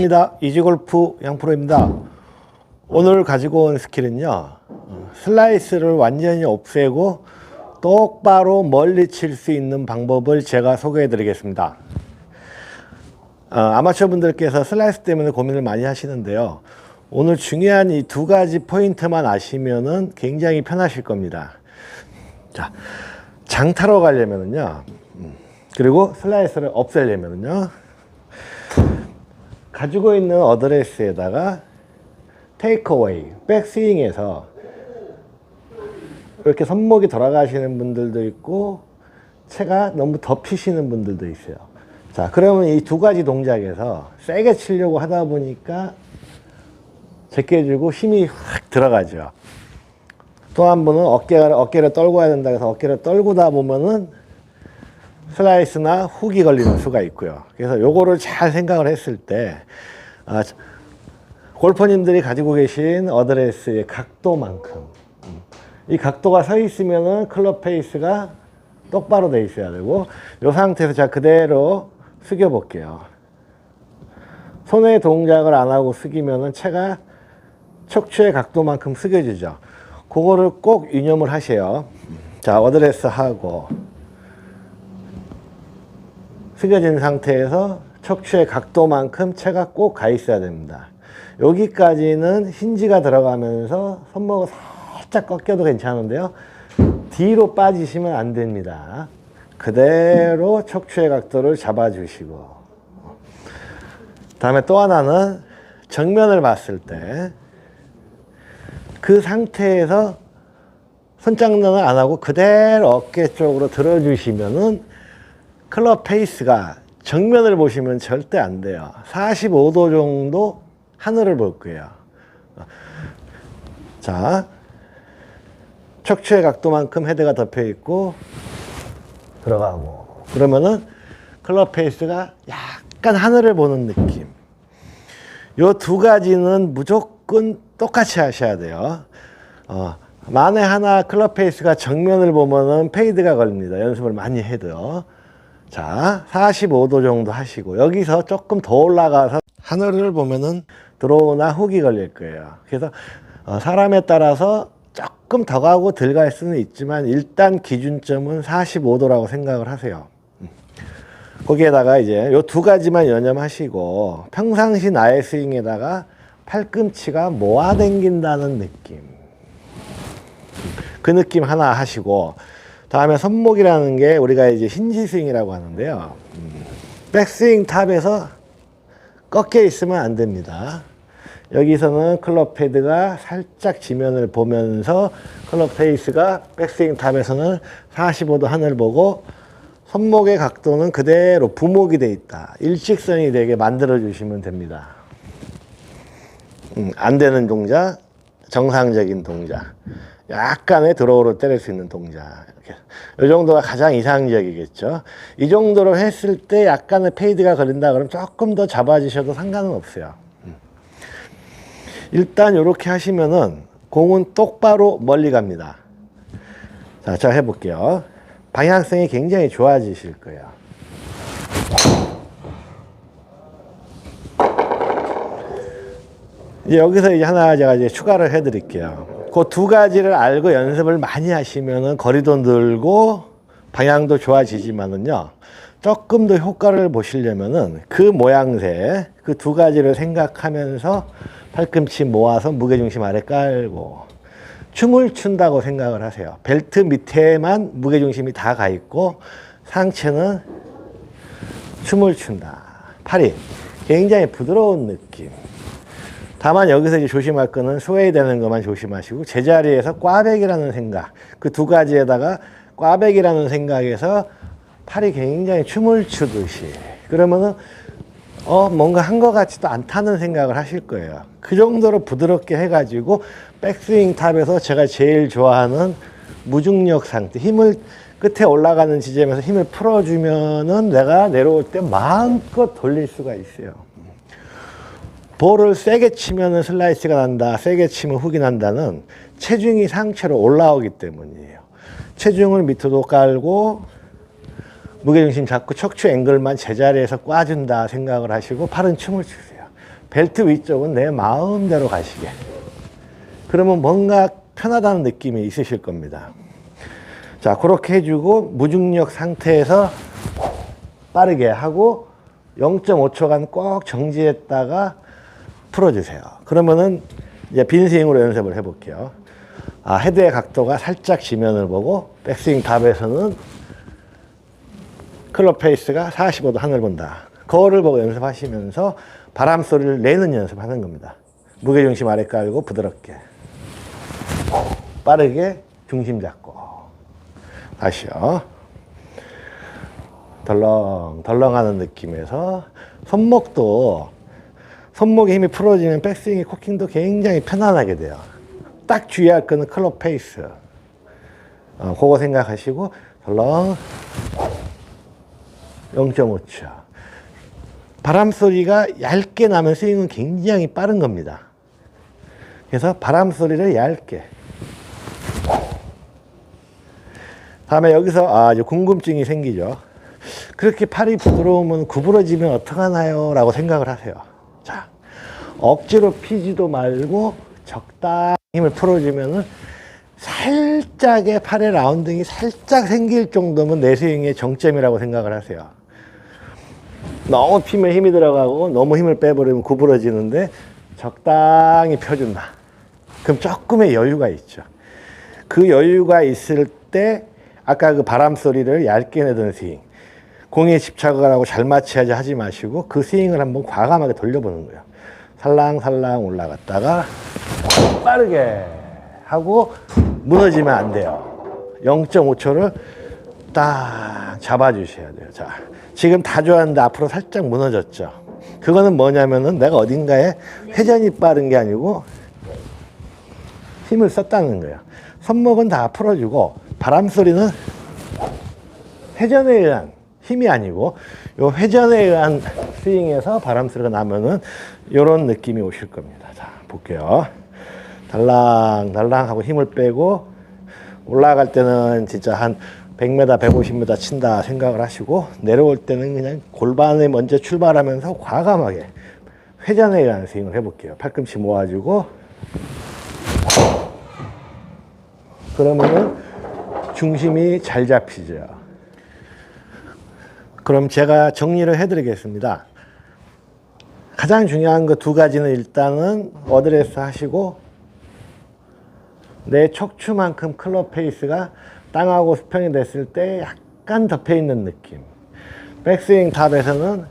반갑습니다. 이지골프 양프로입니다. 오늘 가지고 온 스킬은요, 어, 슬라이스를 완전히 없애고 똑바로 멀리 칠 수 있는 방법을 제가 소개해 드리겠습니다. 어, 아마추어 분들께서 슬라이스 때문에 고민을 많이 하시는데요. 오늘 중요한 이 두 가지 포인트만 아시면은 굉장히 편하실 겁니다. 자, 장타로 가려면은요, 음, 그리고 슬라이스를 없애려면은요, 가지고 있는 어드레스에다가 테이크어웨이, 백스윙에서 이렇게 손목이 돌아가시는 분들도 있고 채가 너무 덮이시는 분들도 있어요. 자, 그러면 이 두 가지 동작에서 세게 치려고 하다 보니까 제껴주고 힘이 확 들어가죠. 또한 번은 어깨를, 어깨를 떨궈야 된다 해서 어깨를 떨구다 보면은 슬라이스나 훅이 걸리는 수가 있고요. 그래서 요거를 잘 생각을 했을 때, 아, 골퍼님들이 가지고 계신 어드레스의 각도만큼, 음, 이 각도가 서 있으면은 클럽 페이스가 똑바로 돼 있어야 되고, 요 상태에서 제가 그대로 숙여 볼게요. 손의 동작을 안 하고 숙이면은 채가 척추의 각도만큼 숙여지죠. 그거를 꼭 유념을 하세요. 자, 어드레스 하고, 숙여진 상태에서 척추의 각도만큼 채가 꼭 가 있어야 됩니다. 여기까지는 힌지가 들어가면서 손목을 살짝 꺾여도 괜찮은데요. 뒤로 빠지시면 안 됩니다. 그대로 척추의 각도를 잡아주시고. 다음에 또 하나는 정면을 봤을 때 그 상태에서 손장난을 안 하고 그대로 어깨 쪽으로 들어주시면은 클럽 페이스가 정면을 보시면 절대 안 돼요. 45도 정도 하늘을 볼 거예요. 자, 척추의 각도만큼 헤드가 덮여 있고 들어가고 그러면은 클럽 페이스가 약간 하늘을 보는 느낌. 요 두 가지는 무조건 똑같이 하셔야 돼요. 어, 만에 하나 클럽 페이스가 정면을 보면은 페이드가 걸립니다. 연습을 많이 해도. 자, 45도 정도 하시고 여기서 조금 더 올라가서 하늘을 보면은 드로우나 훅이 걸릴 거예요. 그래서 어, 사람에 따라서 조금 더 가고 덜 갈 수는 있지만 일단 기준점은 45도라고 생각을 하세요. 음. 거기에다가 이제 요 두 가지만 연념하시고 평상시 나의 스윙에다가 팔꿈치가 모아당긴다는 느낌. 그 느낌 하나 하시고 다음에 손목이라는 게 우리가 이제 힌지 스윙이라고 하는데요. 음, 백스윙 탑에서 꺾여 있으면 안 됩니다. 여기서는 클럽 패드가 살짝 지면을 보면서 클럽 페이스가 백스윙 탑에서는 45도 하늘 보고 손목의 각도는 그대로 부목이 돼 있다. 일직선이 되게 만들어 주시면 됩니다. 음, 안 되는 동작, 정상적인 동작. 약간의 드로우로 때릴 수 있는 동작. 이렇게. 이 정도가 가장 이상적이겠죠. 이 정도로 했을 때 약간의 페이드가 걸린다 그러면 조금 더 잡아주셔도 상관은 없어요. 음. 일단 이렇게 하시면은 공은 똑바로 멀리 갑니다. 자, 제가 해볼게요. 방향성이 굉장히 좋아지실 거예요. 여기서 이제 하나 제가 이제 추가를 해드릴게요. 그 두 가지를 알고 연습을 많이 하시면은 거리도 늘고 방향도 좋아지지만은요. 조금 더 효과를 보시려면은 그 모양새, 그 두 가지를 생각하면서 팔꿈치 모아서 무게중심 아래 깔고 춤을 춘다고 생각을 하세요. 벨트 밑에만 무게중심이 다 가 있고 상체는 춤을 춘다. 팔이 굉장히 부드러운 느낌. 다만 여기서 이제 조심할 거는 스웨이 되는 것만 조심하시고 제자리에서 꽈배기라는 생각 그 두 가지에다가 꽈배기라는 생각에서 팔이 굉장히 춤을 추듯이 그러면은 어 뭔가 한 것 같지도 않다는 생각을 하실 거예요. 그 정도로 부드럽게 해가지고 백스윙 탑에서 제가 제일 좋아하는 무중력 상태 힘을 끝에 올라가는 지점에서 힘을 풀어주면은 내가 내려올 때 마음껏 돌릴 수가 있어요 볼을 세게 치면 슬라이스가 난다, 세게 치면 훅이 난다는 체중이 상체로 올라오기 때문이에요. 체중을 밑으로 깔고 무게중심 잡고 척추 앵글만 제자리에서 꽈준다 생각을 하시고 팔은 춤을 추세요. 벨트 위쪽은 내 마음대로 가시게. 그러면 뭔가 편하다는 느낌이 있으실 겁니다. 자, 그렇게 해주고 무중력 상태에서 빠르게 하고 0.5초간 꼭 정지했다가 풀어주세요. 그러면은 이제 빈 스윙으로 연습을 해볼게요. 아, 헤드의 각도가 살짝 지면을 보고 백스윙 탑에서는 클럽 페이스가 45도 하늘 본다. 거울을 보고 연습하시면서 바람 소리를 내는 연습하는 겁니다. 무게 중심 아래 깔고 부드럽게 빠르게 중심 잡고 다시요. 덜렁 덜렁하는 느낌에서 손목도 손목에 힘이 풀어지면 백스윙의 코킹도 굉장히 편안하게 돼요. 딱 주의할 거는 클럽 페이스. 어, 그거 생각하시고 덜렁 0.5초. 바람 소리가 얇게 나면 스윙은 굉장히 빠른 겁니다. 그래서 바람 소리를 얇게. 다음에 여기서 아, 궁금증이 생기죠. 그렇게 팔이 부드러우면 구부러지면 어떡하나요? 라고 생각을 하세요. 자, 억지로 피지도 말고 적당히 힘을 풀어주면은 살짝의 팔의 라운딩이 살짝 생길 정도면 내 스윙의 정점이라고 생각을 하세요. 너무 피면 힘이 들어가고 너무 힘을 빼버리면 구부러지는데 적당히 펴준다. 그럼 조금의 여유가 있죠. 그 여유가 있을 때 아까 그 바람 소리를 얇게 내던 스윙 공에 집착을 하고 잘 맞춰야지 하지 마시고 그 스윙을 한번 과감하게 돌려보는 거예요. 살랑살랑 올라갔다가 빠르게 하고 무너지면 안 돼요. 0.5초를 딱 잡아주셔야 돼요. 자, 지금 다 좋았는데 앞으로 살짝 무너졌죠. 그거는 뭐냐면은 내가 어딘가에 회전이 빠른 게 아니고 힘을 썼다는 거예요. 손목은 다 풀어주고 바람 소리는 회전에 의한 힘이 아니고 요 회전에 의한 스윙에서 바람 소리가 나면은 요런 느낌이 오실 겁니다. 자, 볼게요. 달랑 달랑 하고 힘을 빼고 올라갈 때는 진짜 한 100m, 150m 친다 생각을 하시고 내려올 때는 그냥 골반에 먼저 출발하면서 과감하게 회전에 의한 스윙을 해볼게요. 팔꿈치 모아주고 그러면은 중심이 잘 잡히죠. 그럼 제가 정리를 해드리겠습니다. 가장 중요한 거 두 가지는 일단은 어드레스 하시고 내 척추만큼 클럽 페이스가 땅하고 수평이 됐을 때 약간 덮여 있는 느낌. 백스윙 탑에서는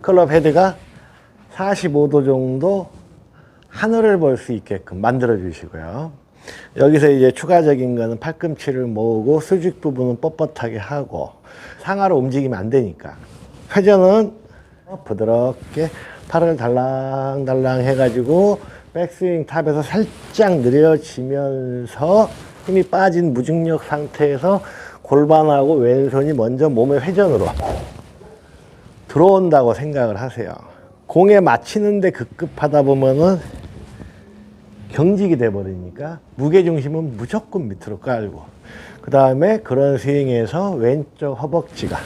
클럽 헤드가 45도 정도 하늘을 볼 수 있게끔 만들어 주시고요. 여기서 이제 추가적인 거는 팔꿈치를 모으고 수직 부분은 뻣뻣하게 하고 상하로 움직이면 안 되니까 회전은 부드럽게 팔을 달랑달랑 해가지고 백스윙 탑에서 살짝 느려지면서 힘이 빠진 무중력 상태에서 골반하고 왼손이 먼저 몸의 회전으로 들어온다고 생각을 하세요. 공에 맞히는데 급급하다 보면은 경직이 돼 버리니까 무게 중심은 무조건 밑으로 깔고 그 다음에 그런 스윙에서 왼쪽 허벅지가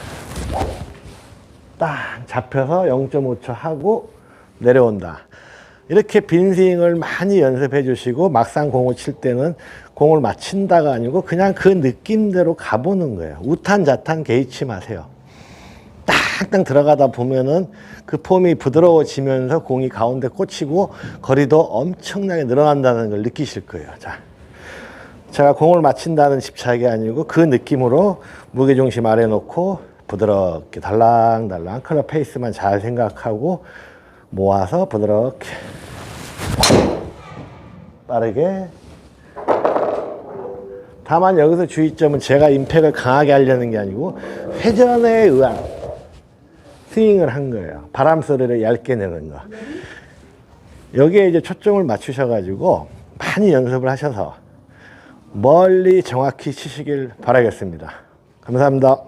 딱 잡혀서 0.5초 하고 내려온다. 이렇게 빈 스윙을 많이 연습해 주시고 막상 공을 칠 때는 공을 맞춘다가 아니고 그냥 그 느낌대로 가보는 거예요. 우탄자탄 개의치 마세요. 딱딱 들어가다 보면은 그 폼이 부드러워지면서 공이 가운데 꽂히고 거리도 엄청나게 늘어난다는 걸 느끼실 거예요. 자. 제가 공을 맞춘다는 집착이 아니고 그 느낌으로 무게중심 아래 놓고 부드럽게 달랑달랑 클럽 페이스만 잘 생각하고 모아서 부드럽게 빠르게 다만 여기서 주의점은 제가 임팩을 강하게 하려는 게 아니고 회전에 의한 스윙을 한 거예요. 바람 소리를 얇게 내는 거. 여기에 이제 초점을 맞추셔가지고 많이 연습을 하셔서 멀리 정확히 치시길 바라겠습니다. 감사합니다.